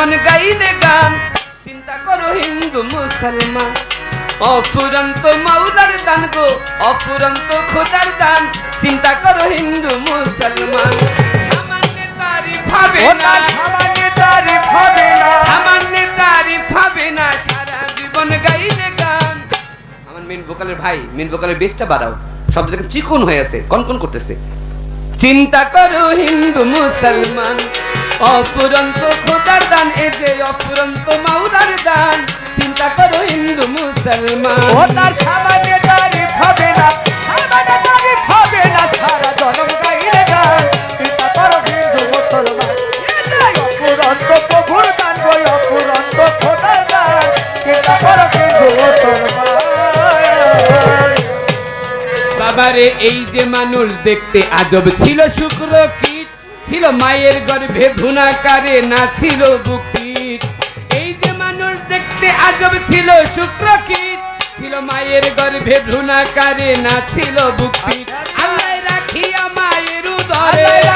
জীবন গাইলে গান। চিন্তা করো হিন্দু মুসলমান। অফুরন্ত মাওলার দান গো অফুরন্ত খোদার দান। চিন্তা করো হিন্দু মুসলমান। সামান্য তারিফ হবে ও না। তার সামান্য তারিফ হবে না। সামান্য তারিফ হবে না। সারা জীবন গাইলে গান। আমার মেন ভোকালের ভাই মেন ভোকালের বেসটা বাড়াও। শব্দটাকে চিকন হয়ে আছে কনকন করতেছে। চিন্তা করো হিন্দু মুসলমান। অফুরন্ত খোদার দান এ যে অফুরন্ত মাওলার দান। চিন্তা করো হিন্দু মুসলমান। ও তার সামান্য তারিফ হবে না সামান্য তারিফ হবে না সারা জনম গাইলে গান। চিন্তা করো হিন্দু মুসলমান এটাই অপুরন্ত প্রভুর গান গো অপুরন্ত খোদার গান চিন্তা করো হিন্দু মুসলমান। বাবারে এই যে মানুষ দেখতে আজব ছিল শুক্র কীট ছিল মায়ের গর্ভে ভুনাকারে না ছিল বুকিট এই যে মানুষ দেখতে আজব ছিল শুক্রকিট ছিল মায়ের গর্ভে ভ্রূণাকারে না ছিল বুকিট আল্লাহ রাখিয়া মায়ের উদরে।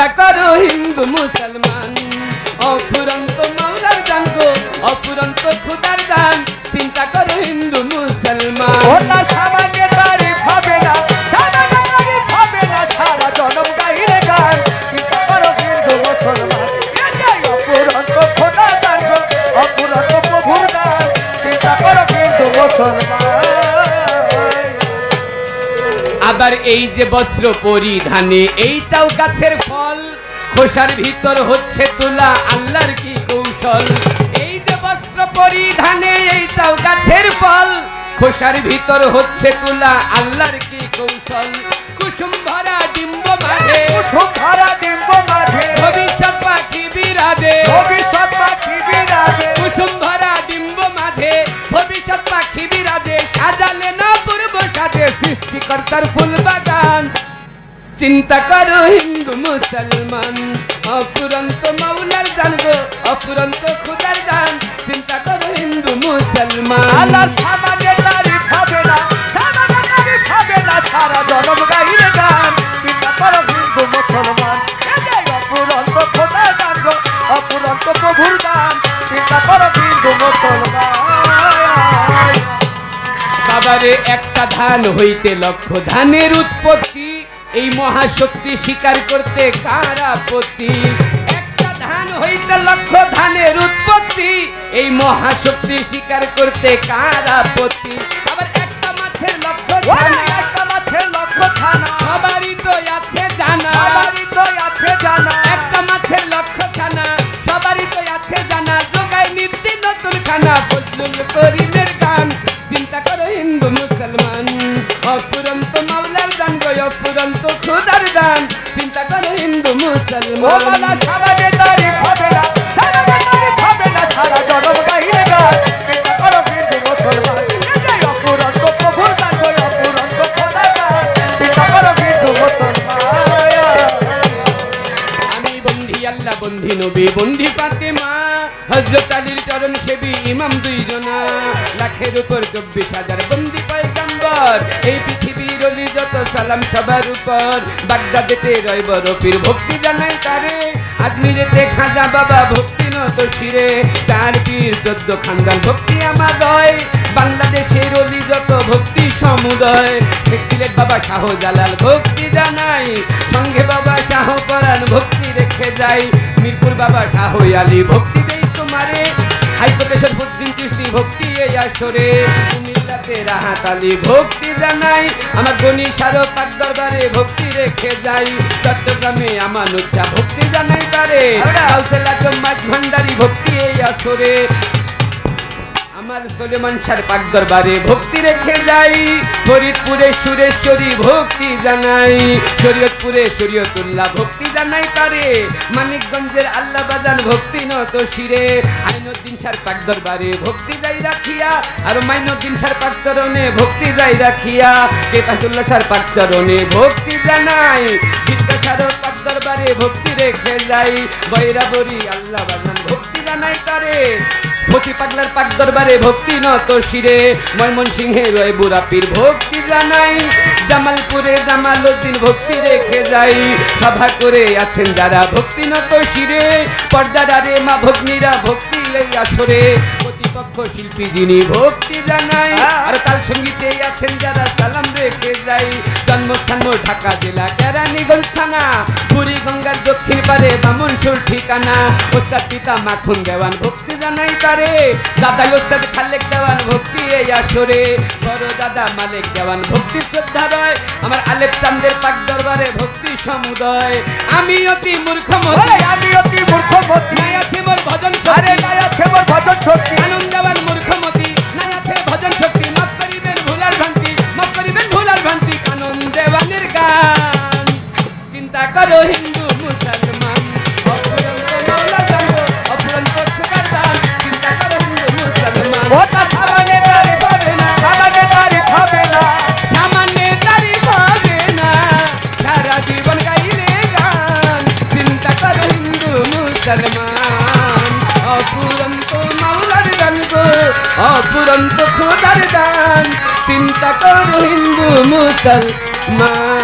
চিন্তা করো, হিন্দু, মুসলমান। অফুরন্ত মৌলার দান গো, অফুরন্ত খুদার দান চিন্তা করো, হিন্দু, মুসলমান। ওটা সামান্য আবার এই যে বস্ত্র পরিধানে, এইটাও গাছের ফল। খোসার ভিতর হচ্ছে তুলা, আল্লাহর কি কৌশল? এই যে বস্ত্র পরিধানে, এইটাও গাছের ফল। খোসার ভিতর হচ্ছে তুলা, আল্লাহর কি কৌশল? সৃষ্টিকর্তার ফুল বাগান। চিন্তা করো হিন্দু মুসলমান, অফুরন্ত মৌলার গান গো, অফুরন্ত খুদার গান। চিন্তা করো হিন্দু মুসলমান। সারা জনম গাইলে বাবারে একটা ধান হইতে লক্ষ। ধানের উৎপত্তি, এই মহাশক্তি স্বীকার করতে কারাপতি একটা ধান হইতে লক্ষ ধানের উৎপত্তি, এই মহাশক্তি স্বীকার করতে কারাপতি আবার একটা মাছের লক্ষ ওরে অফুরন্ত মাওলার দান গো অফুরন্ত খুদার দান চিন্তা করো হিন্দু মুসলমান। সামান্য তারিফ হবে না সামান্য তারিফ হবে না সারা জনম গাইলে গান চিন্তা করো হিন্দু মুসলমান। এটাই অপুরন্ত প্রভুর দান গো অপুরন্ত খোদা দান চিন্তা করো হিন্দু মুসলমান। আমি বন্ধি আল্লাহ বন্ধি নবী বন্ধি ফাতেমা। হজরত আলীর চরণ সেবী ইমাম দুইজনা। লাখের উপর চব্বিশ হাজার পয়গাম্বর এই পৃথিবীর যত সালাম সবার উপর। বাগদাদেতে রয় বরফির ভক্তি জানাই তারে। আজমিরেতে খাজা বাবা ভক্তি নত শিরে। চার পীর, চোদ্দ খানদান ভক্তি আমার রয় বাংলাদেশের অলি যত ভক্তি সমুদয়। সিলেট বাবা শাহ জালাল ভক্তি জানাই। সঙ্গে বাবা শাহ পরাণ ভক্তি রেখে যাই। মিরপুর বাবা শাহ আলী ভক্তি দেই তোমারে। হাইকোর্টেশ্বর বুদ্দিন চিষ্টি ভক্তি এই আসরে। কুমিল্লাতে রাহাত ভক্তি জানাই। আমার গণি সারো পাক দরবারে ভক্তি রেখে যাই। চট্টগ্রামে আমার উচ্চা ভক্তি জানাই তারে। কাউসেলা মাঝ ভান্ডারি ভক্তি এই আসরে। আমার সলেমান সার পাক দরবারে ভক্তি রেখে যাই। ফরিদপুরে সুরেশ্বরী ভক্তি জানাই। শরীয়তপুরে শরীয়তুল্লাহ ভক্তি জানাই তারে। মানিকগঞ্জের আল্লাহ বাজান ভক্তি নত শিরে। আইনুদ্দিন সার পাক দরবারে ভক্তি যাই রাখিয়া। আর মাইনুদ্দিন সার পাক চরণে ভক্তি যাই রাখিয়া। কেতাতুল্লাহ সার পাক চরণে ভক্তি জানাই। বিদ্যাসার পাক দরবারে ভক্তি রেখে যাই। বৈরাবরী আল্লাহ বাজান ভক্তি জানাই তারে। ভক্তি পাগলার পাক দরবারে ভক্তি নত শিরে। ময়মন সিংহে রয় বুড়া পীর ভক্তি জানাই। জামালপুরে জামালউদ্দিন ভক্তি রেখে যাই। সভা করে আছেন যারা ভক্তি নত শিরে। পর্দারে মা ভগ্নীরা ভক্তি এই আসরে। শিল্পী যিনি ভক্তি জানাই। আর তাল সঙ্গীতে আছেন যারা সালাম রেখে যাই। জন্মস্থান ঢাকা জেলা কেরানীগঞ্জ থানা। পুরী গঙ্গার দক্ষিণ পারে ঠিকানা। ওস্তাদ পিতা মাখন দেওয়ান ভক্তি জানাই তারে দাদা ওস্তাদ খালেক দেওয়ান ভক্তি এই আসরে। বড় দাদা মালিক দেওয়ান ভক্তি শ্রদ্ধা রয় আমার আলেপ চান্দের পাক দরবারে ভক্তি সমুদয়। আমি অতি মূর্খ আমি অতি মূর্খমতি নাই আছে মোর মুসলমান অপুরন্ত মাওলার গান গো অপুরন্ত খোদার দান চিন্তা করো হিন্দু মুসলমান